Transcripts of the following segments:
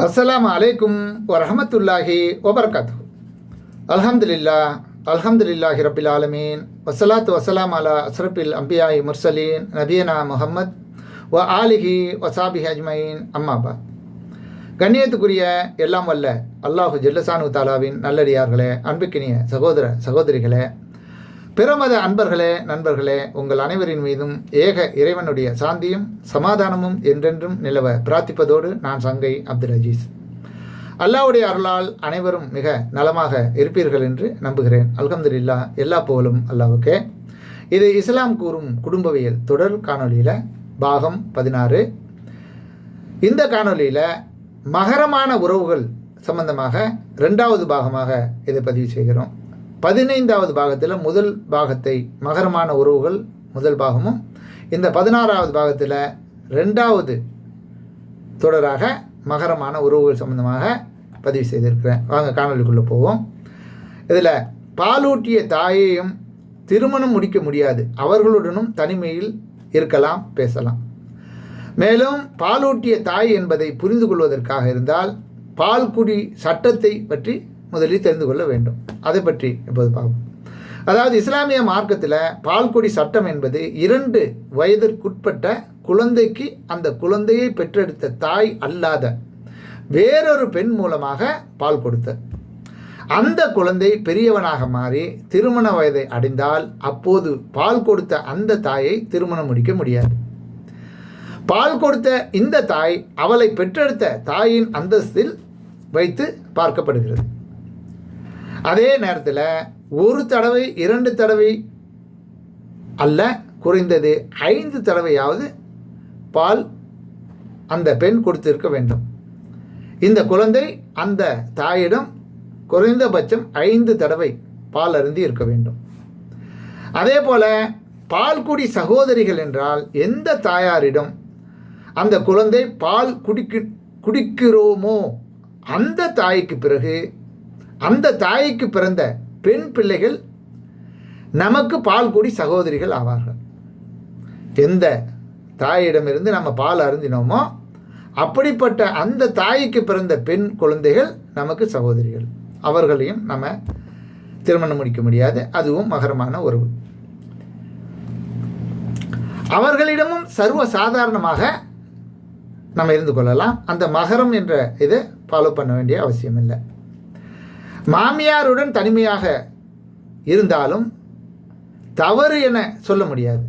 அஸ்லாம் அலைக்கும் வரஹமத்துல்லாஹி வபரகாத்து அல்ஹம்துலில்லா அல்ஹம்துலில்லாஹி ரபில் ஆலமீன். வசலாத் வசலாம் அலா அஸ்ரபில் அம்பியாய் முர்சலீன் நபியனா முஹம்மத் வ ஆலிஹி வசாபி அஜ்மயின். அம்மாபா கண்ணியத்துக்குரிய எல்லாம் வல்ல அல்லாஹு ஜல்லசானு தாலாவின் நல்லடியார்களே அன்புக்கினிய சகோதர சகோதரிகளே பிறமத அன்பர்களே நண்பர்களே உங்கள் அனைவரின் மீதும் ஏக இறைவனுடைய சாந்தியும் சமாதானமும் என்றென்றும் நிலவ பிரார்த்திப்பதோடு நான் சங்கை அப்துல் அஜீஸ் அல்லாவுடைய அருளால் அனைவரும் மிக நலமாக இருப்பீர்கள் என்று நம்புகிறேன். அல்ஹம்துல்லா எல்லா புகழும் அல்லாவுக்கே. இது இஸ்லாம் கூறும் குடும்பவியல் தொடர் காணொலியில் பாகம் பதினாறு. இந்த காணொளியில் மகரமான உறவுகள் சம்பந்தமாக ரெண்டாவது பாகமாக இதை பதிவு செய்கிறோம். பதினைந்தாவது பாகத்தில் முதல் பாகத்தை மகரமான உறவுகள் முதல் பாகமும் இந்த பதினாறாவது பாகத்தில் ரெண்டாவது தொடராக மகரமான உறவுகள் சம்பந்தமாக பதிவு செய்திருக்கிறேன். வாங்க காணொலிக்குள்ளே போவோம். இதில் பாலூட்டிய தாயையும் திருமணம் முடிக்க முடியாது. அவர்களுடனும் தனிமையில் இருக்கலாம் பேசலாம். மேலும் பாலூட்டிய தாய் என்பதை புரிந்து கொள்வதற்காக இருந்தால் பால்குடி சட்டத்தை பற்றி முதலில் தெரிந்து கொள்ள வேண்டும். அதை பற்றி இப்போது பார்ப்போம். அதாவது இஸ்லாமிய மார்க்கத்தில் பால்குடி சட்டம் என்பது இரண்டு வயதிற்குட்பட்ட குழந்தைக்கு அந்த குழந்தையை பெற்றெடுத்த தாய் அல்லாத வேறொரு பெண் மூலமாக பால் கொடுத்த அந்த குழந்தை பெரியவனாக மாறி திருமண வயதை அடைந்தால் அப்போது பால் கொடுத்த அந்த தாயை திருமணம் முடிக்க முடியாது. பால் கொடுத்த இந்த தாய் அவளை பெற்றெடுத்த தாயின் அந்தஸ்தில் வைத்து பார்க்கப்படுகிறது. அதே நேரத்தில் ஒரு தடவை இரண்டு தடவை அல்ல குறைந்தது ஐந்து தடவையாவது பால் அந்த பெண் கொடுத்திருக்க வேண்டும். இந்த குழந்தை அந்த தாயிடம் குறைந்தபட்சம் ஐந்து தடவை பால் அருந்தி இருக்க வேண்டும். அதே போல பால்குடி சகோதரிகள் என்றால் எந்த தாயாரிடம் அந்த குழந்தை பால் குடிக்கு குடிக்கிறோமோ அந்த தாய்க்கு பிறகு அந்த தாய்க்கு பிறந்த பெண் பிள்ளைகள் நமக்கு பால் கூடி சகோதரிகள் ஆவார்கள். எந்த தாயிடமிருந்து நம்ம பால் அருந்தினோமோ அப்படிப்பட்ட அந்த தாய்க்கு பிறந்த பெண் குழந்தைகள் நமக்கு சகோதரிகள். அவர்களையும் நம்ம திருமணம் முடிக்க முடியாது அதுவும் மகரமான உறவு. அவர்களிடமும் சர்வ சாதாரணமாக நம்ம இருந்து கொள்ளலாம். அந்த மகரம் என்ற இதை ஃபாலோ பண்ண வேண்டிய அவசியம் இல்லை மாமியாருடன் தனிமையாக இருந்தாலும் தவறு என சொல்ல முடியாது.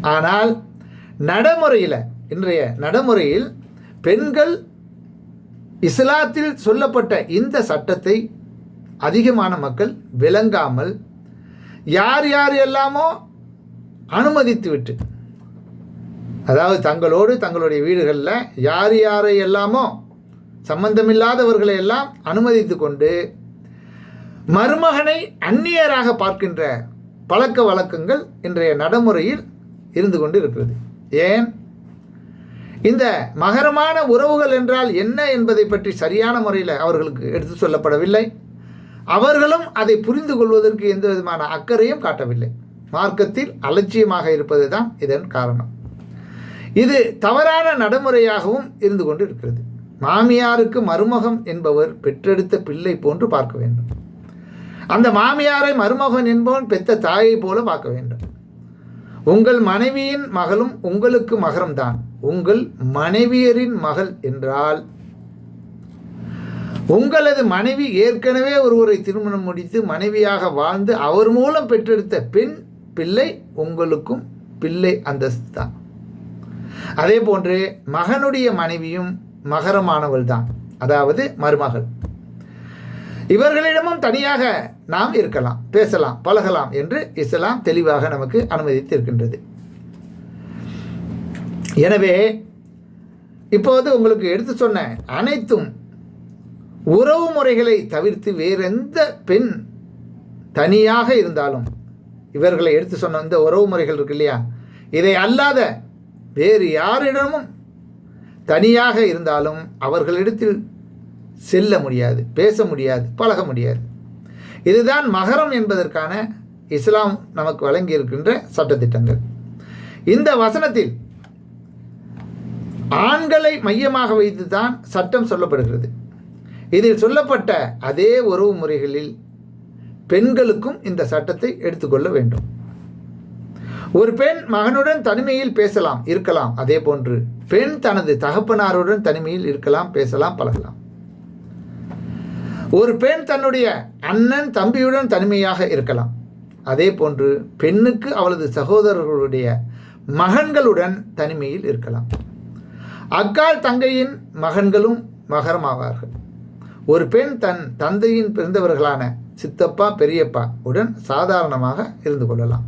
ஆனால் நடைமுறையில் இன்றைய நடைமுறையில் பெண்கள் இஸ்லாத்தில் சொல்லப்பட்ட இந்த சட்டத்தை அதிகமான மக்கள் விளங்காமல் யார் யார் எல்லாமோ அனுமதித்து விட்டு அதாவது தங்களோடு தங்களுடைய வீடுகளில் யார் யாரை எல்லாமோ சம்பந்தமில்லாதவர்களை எல்லாம் அனுமதித்து கொண்டு மருமகனை அந்நியராக பார்க்கின்ற பழக்க வழக்கங்கள் இன்றைய நடைமுறையில் இருந்து கொண்டு இருக்கிறது ஏன்? இந்த மகரமான உறவுகள் என்றால் என்ன என்பதை பற்றி சரியான முறையில் அவர்களுக்கு எடுத்து சொல்லப்படவில்லை. அவர்களும் அதை புரிந்து கொள்வதற்கு எந்த விதமான அக்கறையும் காட்டவில்லை. மார்க்கத்தில் அலட்சியமாக இருப்பது தான் இதன் காரணம். இது தவறான நடைமுறையாகவும் இருந்து கொண்டு இருக்கிறது மாமியாருக்கு மருமகம் என்பவர் பெற்றெடுத்த பிள்ளை போன்று பார்க்க வேண்டும். அந்த மாமியாரை மருமகன் என்பவன் பெத்த தாயை போல பார்க்க வேண்டும். உங்கள் மனைவியின் மகளும் உங்களுக்கு மகரம்தான். உங்கள் மனைவியரின் மகள் என்றால் உங்களது மனைவி ஏற்கனவே ஒருவரை திருமணம் முடித்து மனைவியாக வாழ்ந்து அவர் மூலம் பெற்றெடுத்த பெண் பிள்ளை உங்களுக்கும் பிள்ளை அந்தஸ்து தான் அதே போன்று மகனுடைய மனைவியும் மகரமானவள் தான் அதாவது மருமகள். இவர்களிடமும் தனியாக நாம் இருக்கலாம் பேசலாம் பழகலாம் என்று இஸ்லாம் தெளிவாக நமக்கு அனுமதித்திருக்கின்றது. எனவே இப்போது உங்களுக்கு எடுத்து சொன்ன அனைத்தும் உறவு முறைகளை தவிர்த்து வேறெந்த பெண் தனியாக இருந்தாலும் இவர்களை எடுத்து சொன்ன இந்த உறவு முறைகள் இருக்கு இல்லையா? இதை அல்லாத வேறு யாரிடமும் தனியாக இருந்தாலும் அவர்களிடத்தில் செல்ல முடியாது பேச முடியாது பழக முடியாது. இதுதான் மகரம் என்பதற்கான இஸ்லாம் நமக்கு வழங்கி இருக்கின்ற சட்டத்திட்டங்கள். இந்த வசனத்தில் ஆண்களை மையமாக வைத்து தான் சட்டம் சொல்லப்படுகிறது. இதில் சொல்லப்பட்ட அதே உறவு முறைகளில் பெண்களுக்கும் இந்த சட்டத்தை எடுத்துக்கொள்ள வேண்டும். ஒரு பெண் மகனுடன் தனிமையில் பேசலாம் இருக்கலாம் அதே போன்று பெண் தனது தகப்பனாருடன் தனிமையில் இருக்கலாம் பேசலாம் பழகலாம். ஒரு பெண் தன்னுடைய அண்ணன் தம்பியுடன் தனிமையாக இருக்கலாம். அதே போன்று பெண்ணுக்கு அவளது சகோதரர்களுடைய மகன்களுடன் தனிமையில் இருக்கலாம். அக்கால் தங்கையின் மகன்களும் மகரமாவார்கள். ஒரு பெண் தன் தந்தையின் பிறந்தவர்களான சித்தப்பா பெரியப்பா உடன் சாதாரணமாக இருந்து கொள்ளலாம்.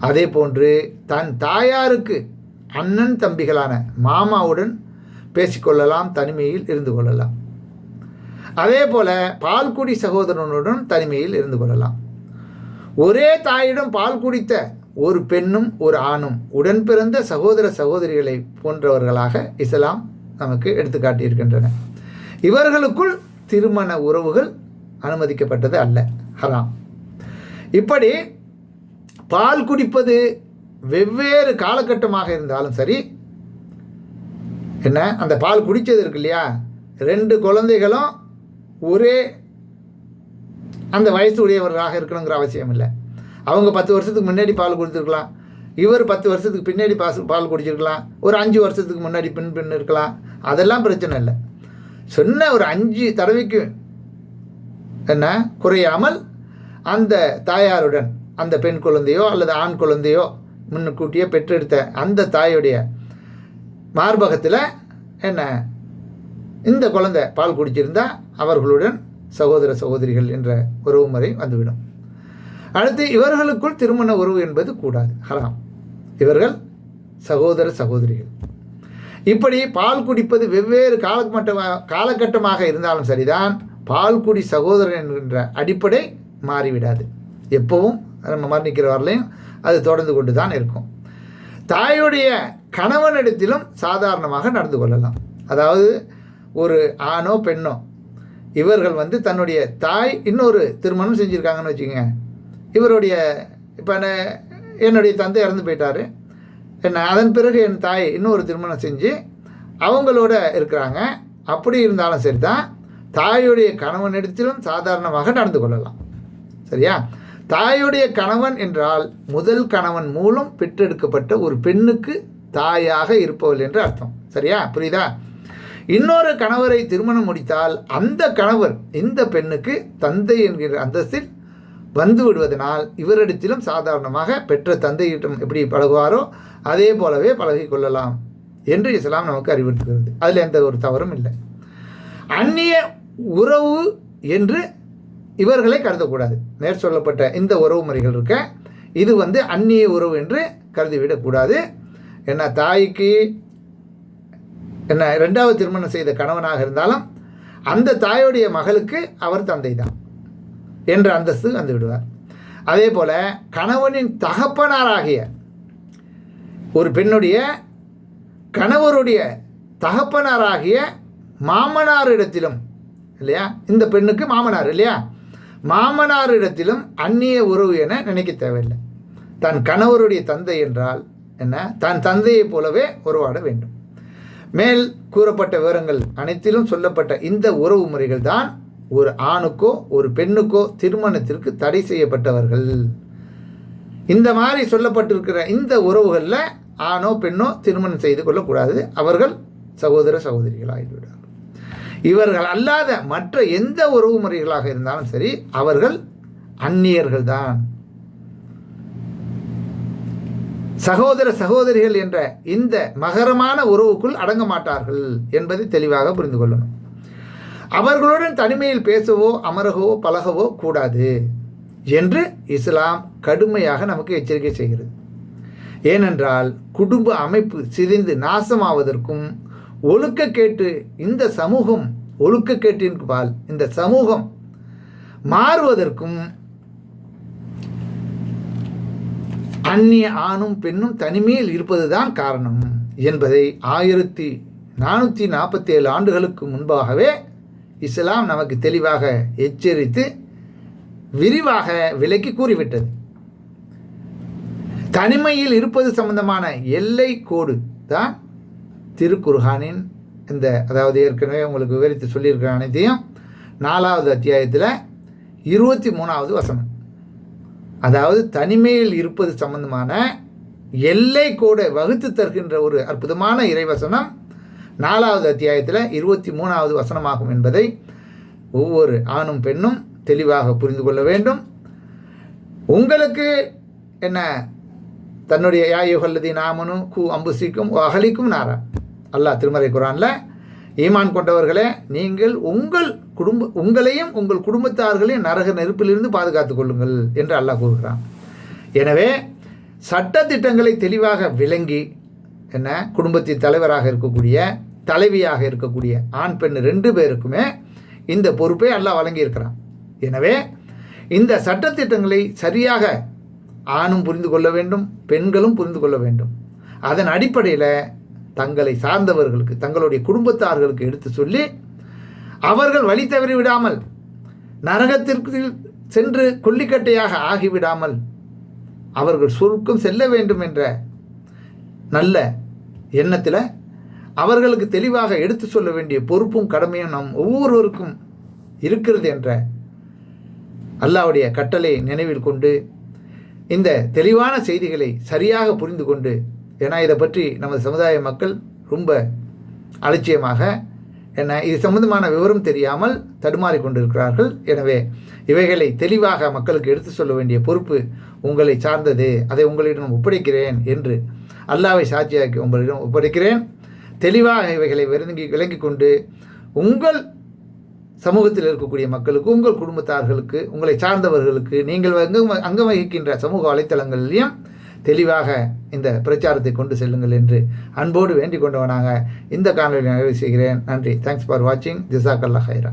அதே போன்று தன் தாயாருக்கு அண்ணன் தம்பிகளான மாமாவுடன் பேசிக்கொள்ளலாம் தனிமையில் இருந்து கொள்ளலாம். அதே போல பால்குடி சகோதரனுடன் தனிமையில் இருந்து கொள்ளலாம். ஒரே தாயிடம் பால் குடித்த ஒரு பெண்ணும் ஒரு ஆணும் உடன் பிறந்த சகோதர சகோதரிகளை போன்றவர்களாக இஸ்லாம் நமக்கு எடுத்துக்காட்டியிருக்கின்றன. இவர்களுக்குள் திருமண உறவுகள் அனுமதிக்கப்பட்டது அல்ல. ஹராம். இப்படி பால் குடிப்பது வெவ்வேறு காலகட்டமாக இருந்தாலும் சரி என்ன அந்த பால் குடித்தது இருக்கு இல்லையா? ரெண்டு குழந்தைகளும் ஒரே அந்த வயசு உடையவர்களாக இருக்கணுங்கிற அவசியம் இல்லை. அவங்க பத்து வருஷத்துக்கு முன்னாடி பால் கொடுத்துருக்கலாம் இவர் பத்து வருஷத்துக்கு பின்னாடி பாஸ் பால் குடிச்சிருக்கலாம். ஒரு அஞ்சு வருஷத்துக்கு முன்னாடி பின் பின் இருக்கலாம். அதெல்லாம் பிரச்சனை இல்லை. சொன்ன ஒரு அஞ்சு தடவைக்கு என்ன குறையாமல் அந்த தாயாருடன் அந்த பெண் குழந்தையோ அல்லது ஆண் குழந்தையோ முன்னுக்கூட்டியே பெற்றெடுத்த அந்த தாயுடைய மார்பகத்தில் என்ன? இந்த குழந்தை பால் குடிச்சிருந்தா அவர்களுடன் சகோதர சகோதரிகள் என்ற உறவு முறை வந்துவிடும். அடுத்து இவர்களுக்குள் திருமண உறவு என்பது கூடாது. ஹராம். இவர்கள் சகோதர சகோதரிகள். இப்படி பால் குடிப்பது வெவ்வேறு காலகட்டமாக காலகட்டமாக இருந்தாலும் சரிதான். பால் குடி சகோதரன் என்கின்ற அடிப்படை மாறிவிடாது. எப்பவும் நம்ம மரணிக்கிற வரலையும் அது தொடர்ந்து கொண்டு தான் இருக்கும். தாயுடைய கணவனிடத்திலும் சாதாரணமாக நடந்து கொள்ளலாம். அதாவது ஒரு ஆணோ பெண்ணோ இவர்கள் வந்து தன்னுடைய தாய் இன்னொரு திருமணம் செஞ்சுருக்காங்கன்னு வச்சுக்கோங்க. இவருடைய இப்போ என்னுடைய தந்தை இறந்து போயிட்டார். என்ன அதன் பிறகு என் தாய் இன்னொரு திருமணம் செஞ்சு அவங்களோட இருக்கிறாங்க. அப்படி இருந்தாலும் சரி தான் தாயுடைய கணவனிடத்திலும் சாதாரணமாக நடந்து கொள்ளலாம். சரியா? தாயுடைய கணவன் என்றால் முதல் கணவன் மூலம் பெற்றெடுக்கப்பட்ட ஒரு பெண்ணுக்கு தாயாக இருப்பவள் என்று அர்த்தம். சரியா? புரியுதா? இன்னொரு கணவரை திருமணம் முடித்தால் அந்த கணவர் இந்த பெண்ணுக்கு தந்தை என்கிற அந்தஸ்தில் வந்து விடுவதனால் இவரிடத்திலும் சாதாரணமாக பெற்ற தந்தையிடம் எப்படி பழகுவாரோ அதே போலவே பழகி கொள்ளலாம் என்று இஸ்லாம் நமக்கு அறிவுறுத்துகிறது. அதில் எந்த ஒரு தவறும் இல்லை. அந்நிய உறவு என்று இவர்களை கருதக்கூடாது. நேர் சொல்லப்பட்ட இந்த உறவு முறைகள் இருக்க இது வந்து அந்நிய உறவு என்று கருதிவிடக்கூடாது. என்ன தாய்க்கு என்ன ரெண்டாவது திருமணம் செய்த கணவனாக இருந்தாலும் அந்த தாயுடைய மகளுக்கு அவர் தந்தை தான் என்ற அந்தஸ்து வந்து விடுவார் அதே போல் கணவனின் தகப்பனாராகிய ஒரு பெண்ணுடைய கணவருடைய தகப்பனாராகிய மாமனாரிடத்திலும் இல்லையா? இந்த பெண்ணுக்கு மாமனார் இல்லையா? மாமனாரிடத்திலும் அந்நிய உறவு என நினைக்க தேவையில்லை. தன் கணவருடைய தந்தை என்றால் என்ன? தன் தந்தையைப் போலவே உறவாட வேண்டும். மேல் கூறப்பட்ட விவரங்கள் அனைத்திலும் சொல்லப்பட்ட இந்த உறவு முறைகள் தான் ஒரு ஆணுக்கோ ஒரு பெண்ணுக்கோ திருமணத்திற்கு தடை செய்யப்பட்டவர்கள். இந்த மாதிரி சொல்லப்பட்டிருக்கிற இந்த உறவுகளில் ஆணோ பெண்ணோ திருமணம் செய்து கொள்ளக்கூடாது. அவர்கள் சகோதர சகோதரிகள் ஆகிவிடுவார் இவர்கள் அல்லாத மற்ற எந்த உறவு முறைகளாக இருந்தாலும் சரி அவர்கள் அந்நியர்கள் தான் சகோதர சகோதரிகள் என்ற இந்த மகரமான உறவுக்குள் அடங்க மாட்டார்கள் என்பதை தெளிவாக புரிந்து கொள்ளணும். அவர்களுடன் தனிமையில் பேசவோ அமரகவோ பழகவோ கூடாது என்று இஸ்லாம் கடுமையாக நமக்கு எச்சரிக்கை செய்கிறது. ஏனென்றால் குடும்ப அமைப்பு சிதைந்து நாசமாவதற்கும் ஒழுக்கக்கேட்டு இந்த சமூகம் ஒழுக்கக்கேட்டின் பால் இந்த சமூகம் மாறுவதற்கும் அந்நிய ஆணும் பெண்ணும் தனிமையில் இருப்பதுதான் காரணம் என்பதை ஆயிரத்தி நானூற்றி நாற்பத்தி ஏழு ஆண்டுகளுக்கு முன்பாகவே இஸ்லாம் நமக்கு தெளிவாக எச்சரித்து விரிவாக விலக்கி கூறிவிட்டது. தனிமையில் இருப்பது சம்பந்தமான எல்லை கோடு தான் திருக்குர்ஹானின் இந்த அதாவது ஏற்கனவே உங்களுக்கு விவரித்து சொல்லியிருக்கிற அனைத்தையும் நாலாவது அத்தியாயத்தில் இருபத்தி மூணாவது வசனம். அதாவது தனிமையில் இருப்பது சம்பந்தமான எல்லை கூட வகுத்து தருகின்ற ஒரு அற்புதமான இறைவசனம் நாலாவது அத்தியாயத்தில் இருபத்தி மூணாவது வசனமாகும் என்பதை ஒவ்வொரு ஆணும் பெண்ணும் தெளிவாக புரிந்து கொள்ள வேண்டும். உங்களுக்கு என்ன? தன்னுடைய யாயுகல்லதி நாமனு கு அம்புசிக்கும் அகலிக்கும் நாரா. அல்லாஹ் திருமறை குரானில் ஈமான் கொண்டவர்களே நீங்கள் உங்கள் குடும்ப உங்களையும் உங்கள் குடும்பத்தார்களையும் நரக நெருப்பிலிருந்து பாதுகாத்து கொள்ளுங்கள் என்று அல்லாஹ் கூறுகிறான். எனவே சட்ட திட்டங்களை தெளிவாக விளங்கி என்ன குடும்பத்தின் தலைவராக இருக்கக்கூடிய தலைவியாக இருக்கக்கூடிய ஆண் பெண் ரெண்டு பேருக்குமே இந்த பொறுப்பை அல்லாஹ் வழங்கியிருக்கிறான். எனவே இந்த சட்டத்திட்டங்களை சரியாக ஆணும் புரிந்து கொள்ள வேண்டும் பெண்களும் புரிந்து கொள்ள வேண்டும். அதன் அடிப்படையில் தங்களை சார்ந்தவர்களுக்கு தங்களுடைய குடும்பத்தார்களுக்கு எடுத்து சொல்லி அவர்கள் வழி தவறி விடாமல் நரகத்திற்கு சென்று கொல்லிக்கட்டையாக ஆகிவிடாமல் அவர்கள் சொர்க்கம் செல்ல வேண்டும் என்ற நல்ல எண்ணத்தில் அவர்களுக்கு தெளிவாக எடுத்து சொல்ல வேண்டிய பொறுப்பும் கடமையும் நம் ஒவ்வொருவருக்கும் இருக்கிறது என்ற அல்லாவுடைய கட்டளை நினைவில் கொண்டு இந்த தெளிவான செய்திகளை சரியாக புரிந்து கொண்டு ஏன்னா இதை பற்றி நமது சமுதாய மக்கள் ரொம்ப அலட்சியமாக என்ன இது சம்பந்தமான விவரம் தெரியாமல் தடுமாறி கொண்டிருக்கிறார்கள். எனவே இவைகளை தெளிவாக மக்களுக்கு எடுத்து சொல்ல வேண்டிய பொறுப்பு உங்களை சார்ந்தது. அதை உங்களிடம் ஒப்படைக்கிறேன் என்று அல்லாவை சாட்சியாக்கி உங்களிடம் ஒப்படைக்கிறேன். தெளிவாக இவைகளை விளங்கி விளங்கி கொண்டு உங்கள் சமூகத்தில் இருக்கக்கூடிய மக்களுக்கு உங்கள் குடும்பத்தார்களுக்கு உங்களை சார்ந்தவர்களுக்கு நீங்கள் அங்கம் அங்கம் வகிக்கின்ற சமூக வலைத்தளங்களிலையும் தெளிவாக இந்த பிரச்சாரத்தை கொண்டு செல்லுங்கள் என்று அன்போடு வேண்டிக் கொண்டவனாக இந்த காணொலி நிறைவு செய்கிறேன். நன்றி. தேங்க்ஸ் ஃபார் வாட்சிங் ஜிசாக் அல்லா ஹைரா